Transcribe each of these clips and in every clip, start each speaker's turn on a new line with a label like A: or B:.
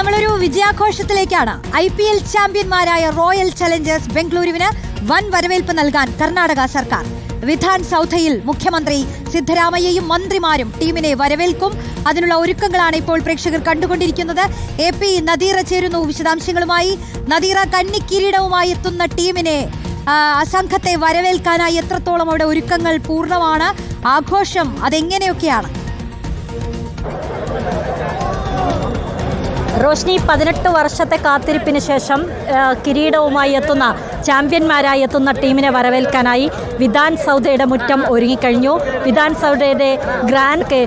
A: നമ്മളൊരു വിജയാഘോഷത്തിലേക്കാണ്. I P L ചാമ്പ്യന്മാരായ റോയൽ ചലഞ്ചേഴ്സ് ബംഗളൂരുവിന് വൻ വരവേൽപ്പ് നൽകാൻ കർണാടക സർക്കാർ. വിധാൻ സൗധയിൽ മുഖ്യമന്ത്രി സിദ്ധരാമയ്യയും മന്ത്രിമാരും ടീമിനെ വരവേൽക്കും. അതിനുള്ള ഒരുക്കങ്ങളാണ് ഇപ്പോൾ പ്രേക്ഷകർ കണ്ടുകൊണ്ടിരിക്കുന്നത്. എ പി നദീറ ചേരുന്നു വിശദാംശങ്ങളുമായി. നദീറ കന്നിക്കിരീടവുമായി എത്തുന്ന ടീമിനെ ആ, ആ സംഘത്തെ വരവേൽക്കാനായി എത്രത്തോളം അവിടെ ഒരുക്കങ്ങൾ പൂർണമാണ് ആഘോഷം അതെങ്ങനെയൊക്കെയാണ്?
B: റോഷ്നി പതിനെട്ട് വർഷത്തെ കാത്തിരിപ്പിന് ശേഷം കിരീടവുമായി എത്തുന്ന ചാമ്പ്യന്മാരായി എത്തുന്ന ടീമിനെ വരവേൽക്കാനായി വിധാൻ സൗദയുടെ മുറ്റം ഒരുങ്ങിക്കഴിഞ്ഞു. വിധാൻ സൗദയുടെ ഗ്രാൻഡ്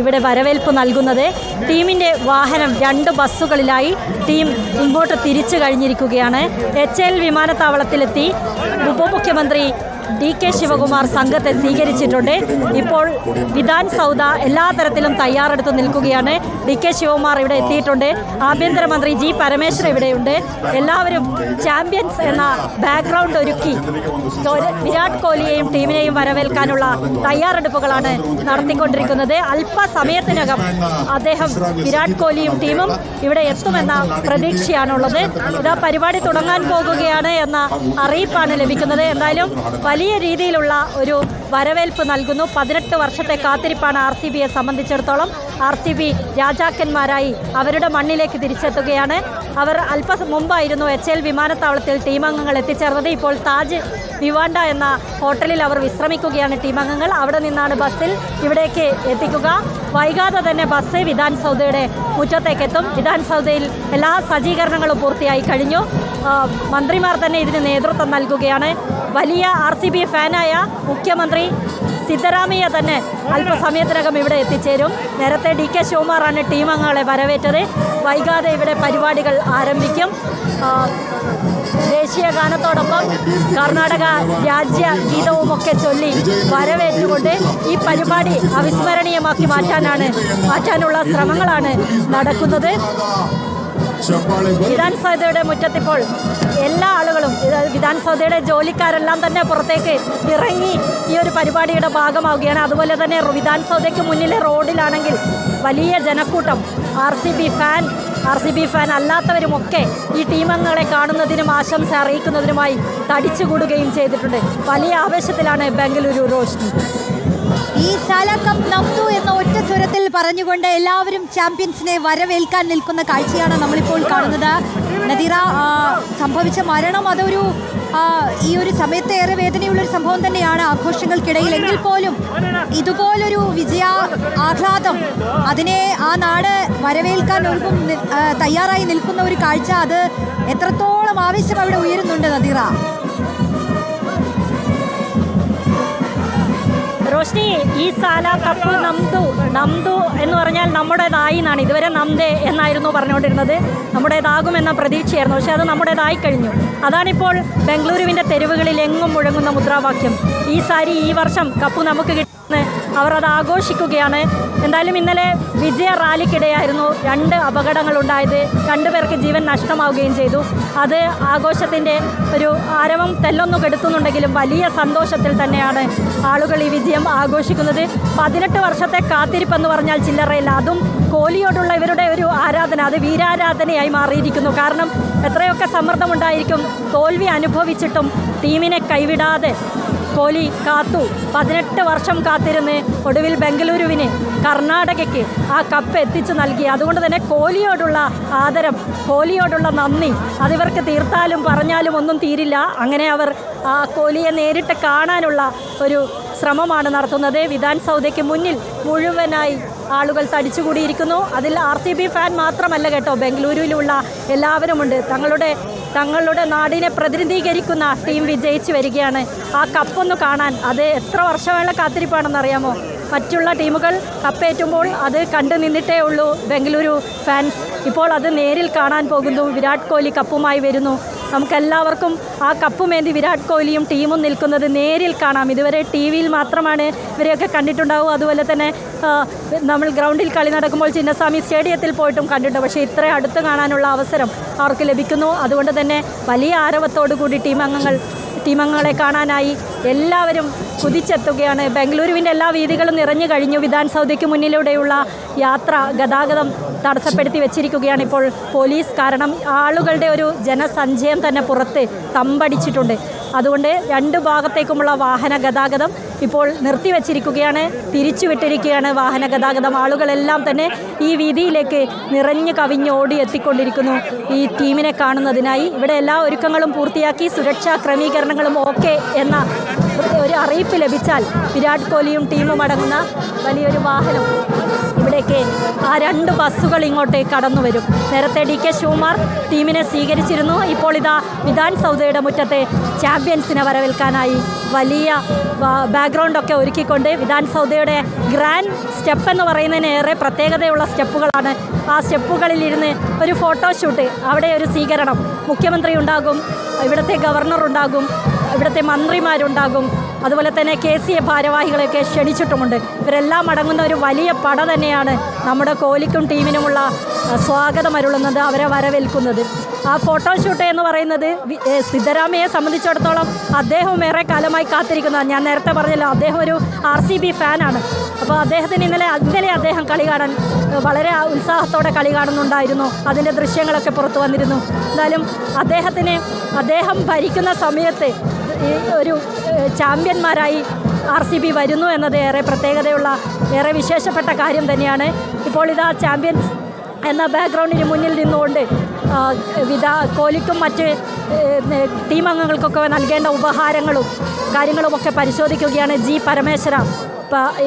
B: ഇവിടെ വരവേൽപ്പ് നൽകുന്നത്. ടീമിന്റെ വാഹനം രണ്ട് ബസ്സുകളിലായി ടീം ഇങ്ങോട്ട് തിരിച്ചു കഴിഞ്ഞിരിക്കുകയാണ്. എച്ച് എൽ വിമാനത്താവളത്തിലെത്തി. ഉപമുഖ്യമന്ത്രി ഡി കെ ശിവകുമാർ സംഘത്തെ സ്വീകരിച്ചിട്ടുണ്ട്. ഇപ്പോൾ വിധാൻ സൗദ എല്ലാ തരത്തിലും തയ്യാറെടുത്ത് നിൽക്കുകയാണ്. ഡി കെ ശിവകുമാർ ഇവിടെ എത്തിയിട്ടുണ്ട്. ആഭ്യന്തരമന്ത്രി ജി പരമേശ്വരൻ ഇവിടെയുണ്ട്. എല്ലാവരും ചാമ്പ്യൻസ് എന്ന ബാക്ക്ഗ്രൗണ്ട് ഒരുക്കി വിരാട് കോഹ്ലിയെയും ടീമിനെയും വരവേൽക്കാനുള്ള തയ്യാറെടുപ്പുകളാണ് നടത്തിക്കൊണ്ടിരിക്കുന്നത്. അല്പസമയത്തിനകം അദ്ദേഹം വിരാട് കോഹ്ലിയും ടീമും ഇവിടെ എത്തുമെന്ന പ്രതീക്ഷയാണുള്ളത്. ഇതാ പരിപാടി തുടങ്ങാൻ പോകുകയാണ് എന്ന അറിയിപ്പാണ് ലഭിക്കുന്നത്. എന്തായാലും വലിയ രീതിയിലുള്ള ഒരു വരവേൽപ്പ് നൽകുന്നു. പതിനെട്ട് വർഷത്തെ കാത്തിരിപ്പാണ് ആർ സി ബിയെ സംബന്ധിച്ചിടത്തോളം. ആർ സി ബി രാജാക്കന്മാരായി അവരുടെ മണ്ണിലേക്ക് തിരിച്ചെത്തുകയാണ്. അവർ അല്പ മുമ്പായിരുന്നു എച്ച് എൽ വിമാനത്താവളത്തിൽ ടീമംഗങ്ങൾ എത്തിച്ചേർന്നത്. ഇപ്പോൾ താജ് വിവാണ്ട എന്ന ഹോട്ടലിൽ അവർ വിശ്രമിക്കുകയാണ് ടീമംഗങ്ങൾ. അവിടെ നിന്നാണ് ബസ്സിൽ ഇവിടേക്ക് എത്തിക്കുക. വൈകാതെ തന്നെ ബസ് വിധാൻ സൗദയുടെ മുറ്റത്തേക്ക് എത്തും വിധാൻ സൗദയിൽ എല്ലാ സജ്ജീകരണങ്ങളും പൂർത്തിയായി കഴിഞ്ഞു. മന്ത്രിമാർ തന്നെ ഇതിന് നേതൃത്വം നൽകുകയാണ്. വലിയ ആർ സി ബി ഫാനായ മുഖ്യമന്ത്രി സിദ്ധരാമയ്യ തന്നെ അല്പസമയത്തിനകം ഇവിടെ എത്തിച്ചേരും. നേരത്തെ ഡി കെ ശിവകുമാറാണ് ടീം അംഗങ്ങളെ വരവേറ്റത്. വൈകാതെ ഇവിടെ പരിപാടികൾ ആരംഭിക്കും. ദേശീയ ഗാനത്തോടൊപ്പം കർണാടക രാജ്യ ഗീതവുമൊക്കെ ചൊല്ലി വരവേറ്റുകൊണ്ട് ഈ പരിപാടി അവിസ്മരണീയമാക്കി മാറ്റാനാണ് മാറ്റാനുള്ള ശ്രമങ്ങളാണ് നടക്കുന്നത്. വിധാൻ സൗദയുടെ മുറ്റത്തിപ്പോൾ എല്ലാ ആളുകളും ഇത് സൗദയുടെ ജോലിക്കാരെല്ലാം തന്നെ പുറത്തേക്ക് ഇറങ്ങി ഈ ഒരു പരിപാടിയുടെ ഭാഗമാവുകയാണ്. അതുപോലെ തന്നെ റോ- സൗദയ്ക്ക് മുന്നിലെ റോഡിലാണെങ്കിൽ വലിയ ജനക്കൂട്ടം R C B fan R C B fan അല്ലാത്തവരുമൊക്കെ ഈ ടീമംഗങ്ങളെ കാണുന്നതിനും ആശംസ അറിയിക്കുന്നതിനുമായി തടിച്ചുകൂടുകയും ചെയ്തിട്ടുണ്ട്. വലിയ ആവേശത്തിലാണ് ബംഗളൂരു റോഷ്നി.
A: ഈ സാല കപ്പ് നംതു എന്ന ഒറ്റ സ്വരത്തിൽ പറഞ്ഞുകൊണ്ട് എല്ലാവരും ചാമ്പ്യൻസിനെ വരവേൽക്കാൻ നിൽക്കുന്ന കാഴ്ചയാണ് നമ്മളിപ്പോൾ കാണുന്നത്. നദീറ സംഭവിച്ച മരണം അതൊരു ഈ ഒരു സമയത്ത് ഏറെ വേദനയുള്ളൊരു സംഭവം തന്നെയാണ്. ആഘോഷങ്ങൾക്കിടയിൽ എങ്കിൽ പോലും ഇതുപോലൊരു വിജയ ആഹ്ലാദം അതിനെ ആ നാട് വരവേൽക്കാൻ ഒരുക്കും തയ്യാറായി നിൽക്കുന്ന ഒരു കാഴ്ച അത് എത്രത്തോളം ആവശ്യം അവിടെ ഉയരുന്നുണ്ട് നദീറ?
B: റോഷ്നി ഈ സാല കപ്പ് നംദു നംദു എന്ന് പറഞ്ഞാൽ നമ്മുടേതായി എന്നാണ് ഇതുവരെ നംദേ എന്നായിരുന്നു പറഞ്ഞുകൊണ്ടിരുന്നത്. നമ്മുടേതാകുമെന്ന പ്രതീക്ഷയായിരുന്നു. പക്ഷേ അത് നമ്മുടേതായി കഴിഞ്ഞു. അതാണിപ്പോൾ ബംഗളൂരുവിന്റെ തെരുവുകളിൽ എങ്ങും മുഴങ്ങുന്ന മുദ്രാവാക്യം. ഈ സാരി ഈ വർഷം കപ്പ് നമുക്ക് കിട്ടുന്ന അവർ അത് ആഘോഷിക്കുകയാണ്. എന്തായാലും ഇന്നലെ വിജയ റാലിക്കിടെയായിരുന്നു രണ്ട് അപകടങ്ങൾ ഉണ്ടായത് രണ്ടുപേർക്ക് ജീവൻ നഷ്ടമാവുകയും ചെയ്തു. അത് ആഘോഷത്തിന്റെ ഒരു ആരവം തെല്ലൊന്നു കെടുത്തുന്നുണ്ടെങ്കിലും വലിയ സന്തോഷത്തിൽ തന്നെയാണ് ആളുകൾ ഈ വിജയം ആഘോഷിക്കുന്നത് പതിനെട്ട് വർഷത്തെ കാത്തിരിപ്പ് എന്ന് പറഞ്ഞാൽ ചില്ലറയില്ല. അതും കോലിയോടുള്ള ഇവരുടെ ഒരു ആരാധന അത് വീരാരാധനയായി മാറിയിരിക്കുന്നു. കാരണം എത്രയൊക്കെ സമ്മർദ്ദമുണ്ടായിരിക്കും തോൽവി അനുഭവിച്ചിട്ടും ടീമിനെ കൈവിടാതെ കോലി കാത്തു. പതിനെട്ട് വർഷം കാത്തിരുന്ന് ഒടുവിൽ ബംഗളൂരുവിന് കർണാടകയ്ക്ക് ആ കപ്പ് എത്തിച്ചു നൽകി. അതുകൊണ്ട് തന്നെ കോലിയോടുള്ള ആദരം കോലിയോടുള്ള നന്ദി അതിവർക്ക് തീർത്താലും പറഞ്ഞാലും ഒന്നും തീരില്ല. അങ്ങനെ അവർ ആ കോഹ്ലിയെ നേരിട്ട് കാണാനുള്ള ഒരു ശ്രമമാണ് നടത്തുന്നത്. വിധാൻ സൗദയ്ക്ക് മുന്നിൽ മുഴുവനായി ആളുകൾ തടിച്ചുകൂടിയിരിക്കുന്നു. അതിൽ ആർ സി ബി ഫാൻ മാത്രമല്ല കേട്ടോ. ബംഗളൂരുവിലുള്ള എല്ലാവരുമുണ്ട്. തങ്ങളുടെ തങ്ങളുടെ നാടിനെ പ്രതിനിധീകരിക്കുന്ന ടീം വിജയിച്ചു വരികയാണ്. ആ കപ്പൊന്ന് കാണാൻ അത് എത്ര വർഷമുള്ള കാത്തിരിപ്പാണെന്നറിയാമോ മറ്റുള്ള ടീമുകൾ കപ്പേറ്റുമ്പോൾ അത് കണ്ടു നിന്നിട്ടേ ഉള്ളൂ ബംഗളൂരു ഫാൻസ്. ഇപ്പോൾ അത് നേരിൽ കാണാൻ പോകുന്നു. വിരാട് കോഹ്ലി കപ്പുമായി വരുന്നു. നമുക്കെല്ലാവർക്കും ആ കപ്പുമേന്തി വിരാട് കോഹ്ലിയും ടീമും നിൽക്കുന്നത് നേരിൽ കാണാം. ഇതുവരെ ടി വിയിൽ മാത്രമാണ് ഇവരെയൊക്കെ കണ്ടിട്ടുണ്ടാവും. അതുപോലെ തന്നെ നമ്മൾ ഗ്രൗണ്ടിൽ കളി നടക്കുമ്പോൾ ചിന്നസ്വാമി സ്റ്റേഡിയത്തിൽ പോയിട്ടും കണ്ടിട്ടുണ്ട്. പക്ഷേ ഇത്ര അടുത്ത് കാണാനുള്ള അവസരം അവർക്ക് ലഭിക്കുന്നു. അതുകൊണ്ട് തന്നെ വലിയ ആരവത്തോടു കൂടി ടീം അംഗങ്ങൾ ടീമംഗങ്ങളെ കാണാനായി എല്ലാവരും കുതിച്ചെത്തുകയാണ്. ബംഗളൂരുവിന്റെ എല്ലാ വീതികളും നിറഞ്ഞു കഴിഞ്ഞു. വിധാൻ സൗദയ്ക്ക് മുന്നിലൂടെയുള്ള യാത്ര ഗതാഗതം തടസ്സപ്പെടുത്തി വെച്ചിരിക്കുകയാണ് ഇപ്പോൾ പോലീസ്. കാരണം ആളുകളുടെ ഒരു ജനസഞ്ചയം തന്നെ പുറത്ത് തമ്പടിച്ചിട്ടുണ്ട്. അതുകൊണ്ട് രണ്ട് ഭാഗത്തേക്കുമുള്ള വാഹന ഗതാഗതം ഇപ്പോൾ നിർത്തിവെച്ചിരിക്കുകയാണ്. തിരിച്ചുവിട്ടിരിക്കുകയാണ് വാഹന ഗതാഗതം. ആളുകളെല്ലാം തന്നെ ഈ വീതിയിലേക്ക് നിറഞ്ഞു കവിഞ്ഞ് ഓടി എത്തിക്കൊണ്ടിരിക്കുന്നു. ഈ ടീമിനെ കാണുന്നതിനായി ഇവിടെ എല്ലാ ഒരുക്കങ്ങളും പൂർത്തിയാക്കി സുരക്ഷാ ക്രമീകരണങ്ങളും ഓക്കെ എന്ന ഒരു അറിയിപ്പ് ലഭിച്ചാൽ വിരാട് കോഹ്ലിയും ടീമും അടങ്ങുന്ന വലിയൊരു വാഹനം ഇവിടേക്ക് ആ രണ്ട് ബസ്സുകൾ ഇങ്ങോട്ട് കടന്നു വരും. നേരത്തെ ഡി കെ ശിവകുമാർ ടീമിനെ സ്വീകരിച്ചിരുന്നു. ഇപ്പോൾ ഇതാ വിധാൻ സൗദയുടെ മുറ്റത്തെ ചാമ്പ്യൻസിനെ വരവേൽക്കാനായി വലിയ ബാക്ക്ഗ്രൗണ്ടൊക്കെ ഒരുക്കിക്കൊണ്ട് വിധാൻ സൗദയുടെ ഗ്രാൻഡ് സ്റ്റെപ്പ് എന്ന് പറയുന്നതിന് ഏറെ പ്രത്യേകതയുള്ള സ്റ്റെപ്പുകളാണ്. ആ സ്റ്റെപ്പുകളിലിരുന്ന് ഒരു ഫോട്ടോഷൂട്ട് അവിടെ ഒരു സ്വീകരണം. മുഖ്യമന്ത്രി ഉണ്ടാകും ഇവിടുത്തെ ഗവർണർ ഉണ്ടാകും. ഇവിടുത്തെ മന്ത്രിമാരുണ്ടാകും. അതുപോലെ തന്നെ കെ സി എ ഭാരവാഹികളെയൊക്കെ ക്ഷണിച്ചിട്ടുമുണ്ട്. ഇവരെല്ലാം അടങ്ങുന്ന ഒരു വലിയ പട തന്നെയാണ് നമ്മുടെ കോഹ്ലിക്കും ടീമിനുമുള്ള സ്വാഗതം അരുളുന്നത് അവരെ വരവേൽക്കുന്നത്. ആ ഫോട്ടോഷൂട്ട് എന്ന് പറയുന്നത് സിദ്ധരാമയെ സംബന്ധിച്ചിടത്തോളം അദ്ദേഹവും ഏറെ കാലമായി കാത്തിരിക്കുന്നതാണ് ഞാൻ നേരത്തെ പറഞ്ഞല്ലോ അദ്ദേഹം ഒരു ആർ സി ബി ഫാനാണ്. അപ്പോൾ അദ്ദേഹത്തിന് ഇന്നലെ ഇന്നലെ അദ്ദേഹം കളി കാണാൻ വളരെ ഉത്സാഹത്തോടെ കളി കാണുന്നുണ്ടായിരുന്നു. അതിന്റെ ദൃശ്യങ്ങളൊക്കെ പുറത്തു വന്നിരുന്നു. എന്തായാലും അദ്ദേഹത്തിന് അദ്ദേഹം ഭരിക്കുന്ന സമയത്ത് ഒരു ചാമ്പ്യന്മാരായി ആർ സി ബി വരുന്നു എന്നത് ഏറെ പ്രത്യേകതയുള്ള ഏറെ വിശേഷപ്പെട്ട കാര്യം തന്നെയാണ്. ഇപ്പോൾ ഇതാ ചാമ്പ്യൻസ് എന്ന ബാക്ക്ഗ്രൗണ്ടിന് മുന്നിൽ നിന്നുകൊണ്ട് ആ, വിധാ കോഹ്ലിക്കും മറ്റ് ടീം അംഗങ്ങൾക്കൊക്കെ നൽകേണ്ട ഉപഹാരങ്ങളും കാര്യങ്ങളുമൊക്കെ പരിശോധിക്കുകയാണ് ജി പരമേശ്വര.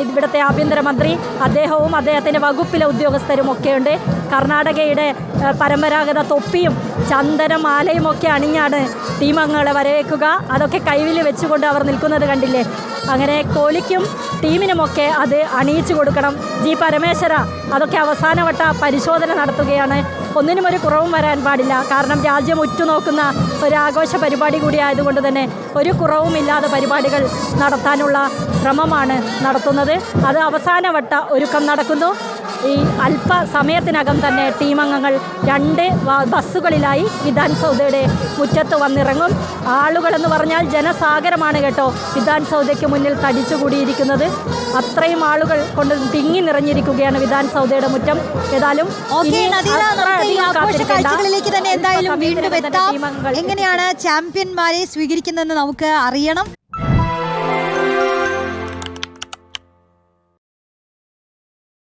B: ഇവിടുത്തെ ആഭ്യന്തരമന്ത്രി അദ്ദേഹവും അദ്ദേഹത്തിന്റെ വകുപ്പിലെ ഉദ്യോഗസ്ഥരും ഒക്കെയുണ്ട്. കർണാടകയുടെ പരമ്പരാഗത തൊപ്പിയും ചന്ദനമാലയും ഒക്കെ അണിഞ്ഞാണ് ടീം അംഗങ്ങളെ അതൊക്കെ കൈവിൽ വെച്ചുകൊണ്ട് അവർ നിൽക്കുന്നത് കണ്ടില്ലേ? അങ്ങനെ കോഹ്ലിക്കും ടീമിനുമൊക്കെ അത് അണിയിച്ചു കൊടുക്കണം. ജി പരമേശ്വര അതൊക്കെ അവസാനവട്ട പരിശോധന നടത്തുകയാണ്. ഒന്നിനും ഒരു കുറവും വരാൻ പാടില്ല. കാരണം രാജ്യം ഉറ്റുനോക്കുന്ന ഒരു ആഘോഷ പരിപാടി കൂടി ആയതുകൊണ്ട് തന്നെ ഒരു കുറവുമില്ലാതെ പരിപാടികൾ നടത്താനുള്ള ശ്രമമാണ് നടത്തുന്നത്. അത് അവസാനവട്ട ഒരുക്കം നടക്കുന്നു. ഈ അല്പ സമയത്തിനകം തന്നെ ടീമംഗങ്ങൾ രണ്ട് ബസ്സുകളിലായി വിധാൻസൗദയുടെ മുറ്റത്ത് വന്നിറങ്ങും. ആളുകളെന്ന് പറഞ്ഞാൽ ജനസാഗരമാണ് കേട്ടോ. വിധാൻസൗദയ്ക്ക് മുന്നിൽ തടിച്ചുകൂടിയിരിക്കുന്നത് അത്രയും ആളുകൾ കൊണ്ട് തിങ്ങി നിറഞ്ഞിരിക്കുകയാണ് വിധാൻസൗദയുടെ മുറ്റം. ഏതായാലും.
A: കാഴ്ചകളിലേക്ക് തന്നെ എന്തായാലും വീണ്ടും എത്താം. എങ്ങനെയാണ് ചാമ്പ്യന്മാരെ സ്വീകരിക്കുന്നതെന്ന് നമുക്ക് അറിയണം.